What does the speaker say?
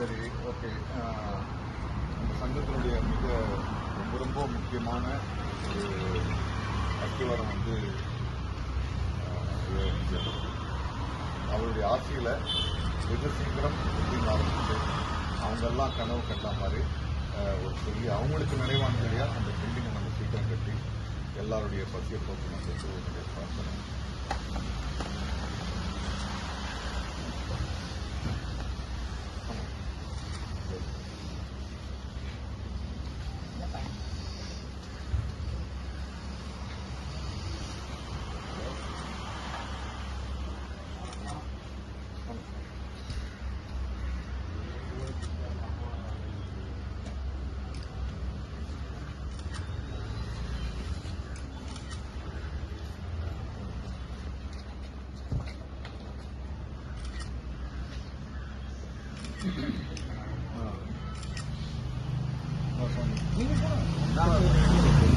சரி ஓகே நம்ம சங்கத்தினுடைய மிக ரொம்ப ரொம்ப முக்கியமான ஒரு அக்டிவாரம் வந்து அவருடைய ஆட்சியில் வெகு சீக்கிரம் அப்படின்னு ஆரம்பிச்சு அவங்கெல்லாம் கனவு கட்டா மாதிரி ஒரு பெரிய அவங்களுக்கு நிறைவானபடியா அந்த பில்டிங்கை நம்ம சீக்கிரம் கட்டி எல்லாருடைய பசிய 啊，我操你！